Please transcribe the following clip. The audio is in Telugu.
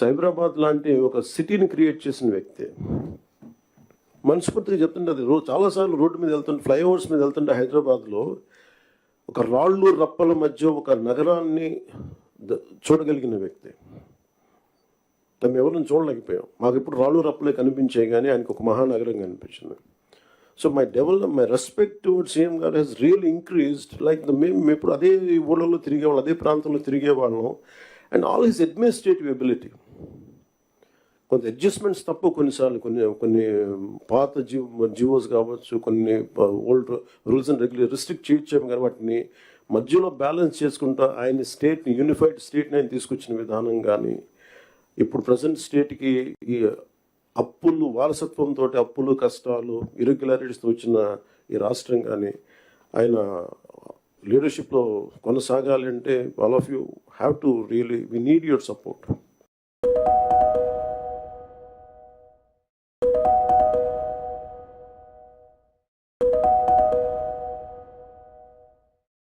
సైబరాబాద్ లాంటి ఒక సిటీని క్రియేట్ చేసిన వ్యక్తి. మనస్ఫూర్తిగా చెప్తుంటే అది రోజు చాలాసార్లు రోడ్డు మీద వెళ్తుంటే ఫ్లైఓవర్స్ మీద వెళ్తుంటే హైదరాబాద్లో ఒక రాళ్ళు రప్పల మధ్య ఒక నగరాన్ని చూడగలిగిన వ్యక్తి. మేము ఎవరిని చూడలేకపోయాం. మాకు ఇప్పుడు రాళ్ళు రప్పలే కనిపించాయి కానీ ఆయనకు ఒక మహానగరం కనిపించింది. So my develop my respect towards CM గారు Hess real increased like the మేము ఇప్పుడు అదే ఊళ్ళలో తిరిగేవాళ్ళం అదే ప్రాంతంలో తిరిగేవాళ్ళం and all his administrative ability కొంత అడ్జస్ట్మెంట్స్ తప్పు కొన్నిసార్లు కొన్ని కొన్ని పాత జీవో జీవోస్ కావచ్చు కొన్ని old rules and regular restrict చేయొచ్చాము కానీ వాటిని మధ్యలో బ్యాలెన్స్ చేసుకుంటా ఆయన స్టేట్ని యూనిఫైడ్ స్టేట్ని ఆయన తీసుకొచ్చిన విధానం కానీ ఇప్పుడు ప్రజెంట్ స్టేట్కి ఈ అప్పులు వారసత్వంతో అప్పులు కష్టాలు ఇరెగ్యులారిటీస్తో వచ్చిన ఈ రాష్ట్రం కానీ ఆయన లీడర్షిప్లో కొనసాగాలి అంటే all of you have to really we need your support